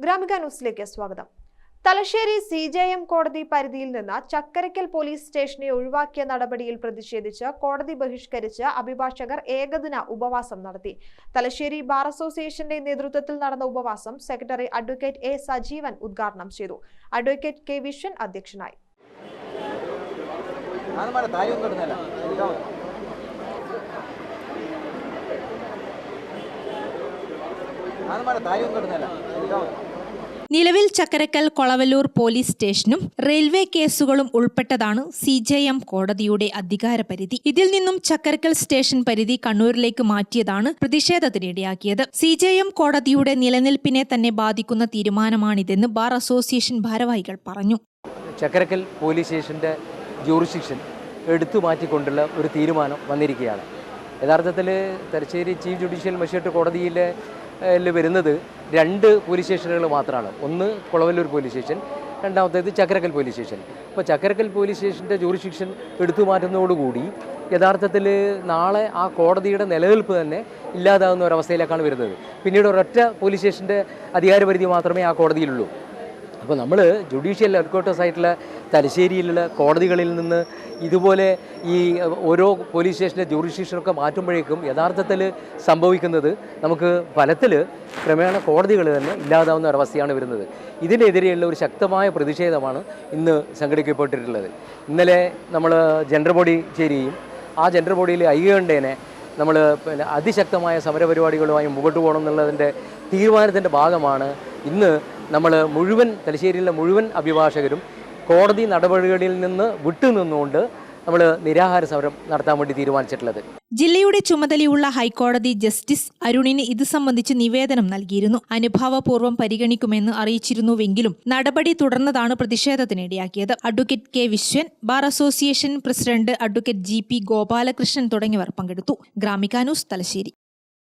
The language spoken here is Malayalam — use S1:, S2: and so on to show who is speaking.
S1: ഗ്രാമിക ന്യൂസിലേക്ക് സ്വാഗതം. തലശ്ശേരി സി ജെ എം കോടതി പരിധിയിൽ നിന്ന് ചക്കരക്കൽ പോലീസ് സ്റ്റേഷനെ ഒഴിവാക്കിയ നടപടിയിൽ പ്രതിഷേധിച്ച് കോടതി ബഹിഷ്കരിച്ച് അഭിഭാഷകർ ഏകദിന ഉപവാസം നടത്തി. തലശ്ശേരി ബാർ അസോസിയേഷന്റെ നേതൃത്വത്തിൽ നടന്ന ഉപവാസം സെക്രട്ടറി അഡ്വക്കേറ്റ് എ സജീവൻ ഉദ്ഘാടനം ചെയ്തു. അഡ്വക്കേറ്റ് കെ വിശ്വൻ അധ്യക്ഷനായി.
S2: നിലവിൽ ചക്കരക്കൽ കൊളവല്ലൂർ പോലീസ് സ്റ്റേഷനും റെയിൽവേ കേസുകളും ഉൾപ്പെട്ടതാണ് സി ജെ എം കോടതിയുടെ അധികാരപരിധി ഇതിൽ നിന്നും ചക്കരക്കൽ സ്റ്റേഷൻ പരിധി കണ്ണൂരിലേക്ക് മാറ്റിയതാണ് പ്രതിഷേധത്തിനിടയാക്കിയത്. സി ജെ എം കോടതിയുടെ നിലനിൽപ്പിനെ തന്നെ ബാധിക്കുന്ന തീരുമാനമാണിതെന്ന് ബാർ അസോസിയേഷൻ ഭാരവാഹികൾ പറഞ്ഞു.
S3: ചക്കരക്കൽ പോലീസ് സ്റ്റേഷന്റെ ജൂറിസ്ഡിക്ഷൻ എടുത്തു മാറ്റിക്കൊണ്ടുള്ള ഒരു തീരുമാനം വന്നിരിക്കുകയാണ്. യഥാർത്ഥത്തിൽ തലശ്ശേരി ചീഫ് ജുഡീഷ്യൽ മജിസ്ട്രേറ്റ് കോടതിയിൽ ൽ വരുന്നത് രണ്ട് പോലീസ് സ്റ്റേഷനുകൾ മാത്രമാണ് ഒന്ന് കുളവല്ലൂർ പോലീസ് സ്റ്റേഷൻ രണ്ടാമത്തേത് ചക്കരക്കൽ പോലീസ് സ്റ്റേഷൻ. അപ്പോൾ ചക്കരക്കൽ പോലീസ് സ്റ്റേഷന്റെ ജൂറിസ്ഡിക്ഷൻ എടുത്തു മാറ്റുന്നതോടുകൂടി യഥാർത്ഥത്തിൽ നാളെ ആ കോടതിയുടെ നിലനിൽപ്പ് തന്നെ ഇല്ലാതാകുന്ന ഒരവസ്ഥയിലേക്കാണ് വരുന്നത്. പിന്നീട് ഒരൊറ്റ പോലീസ് സ്റ്റേഷന്റെ അധികാരപരിധി മാത്രമേ ആ കോടതിയിലുള്ളൂ. അപ്പോൾ നമ്മൾ ജുഡീഷ്യൽ ഹെഡ്ക്വാർട്ടേഴ്സ് ആയിട്ടുള്ള തലശ്ശേരിയിലുള്ള കോടതികളിൽ നിന്ന് ഇതുപോലെ ഈ ഓരോ പോലീസ് സ്റ്റേഷന്റെ ജൂറിസ്ഡിക്ഷനൊക്കെ മാറ്റുമ്പോഴേക്കും യഥാർത്ഥത്തിൽ സംഭവിക്കുന്നത് നമുക്ക് ഫലത്തിൽ ക്രമേണ കോടതികൾ തന്നെ ഇല്ലാതാവുന്ന ഒരവസ്ഥയാണ് വരുന്നത്. ഇതിനെതിരെയുള്ള ഒരു ശക്തമായ പ്രതിഷേധമാണ് ഇന്ന് സംഘടിക്കപ്പെട്ടിട്ടുള്ളത്. ഇന്നലെ നമ്മൾ ജെൻഡർ ബോഡി ചേരുകയും ആ ജെൻഡർ ബോഡിയിൽ ഐകണ്ടേനെ നമ്മൾ പിന്നെ അതിശക്തമായ സമരപരിപാടികളുമായി മുമ്പോട്ട് പോകണം എന്നുള്ളതിന്റെ തീരുമാനത്തിന്റെ ഭാഗമാണ് ഇന്ന് നമ്മൾ മുഴുവൻ തലശ്ശേരിയിലെ മുഴുവൻ അഭിഭാഷകരും കോടതി നടപടികളിൽ നിന്ന് വിട്ടുനിന്നുകൊണ്ട് നമ്മൾ നിരാഹാര സമരം നടത്താൻ വേണ്ടി തീരുമാനിച്ചിട്ടുള്ളത്.
S2: ജില്ലയുടെ ചുമതലയുള്ള ഹൈക്കോടതി ജസ്റ്റിസ് അരുണിന് ഇത് സംബന്ധിച്ച് നിവേദനം നൽകിയിരുന്നു. അനുഭാവപൂർവം പരിഗണിക്കുമെന്ന് അറിയിച്ചിരുന്നുവെങ്കിലും നടപടി തുടർന്നതാണ് പ്രതിഷേധത്തിനിടയാക്കിയത്. Advocate K Viswan bar association president advocate G P Gopalakrishnan തുടങ്ങിയവർ പങ്കെടുത്തു. ഗ്രാമിക ന്യൂസ് തലശ്ശേരി.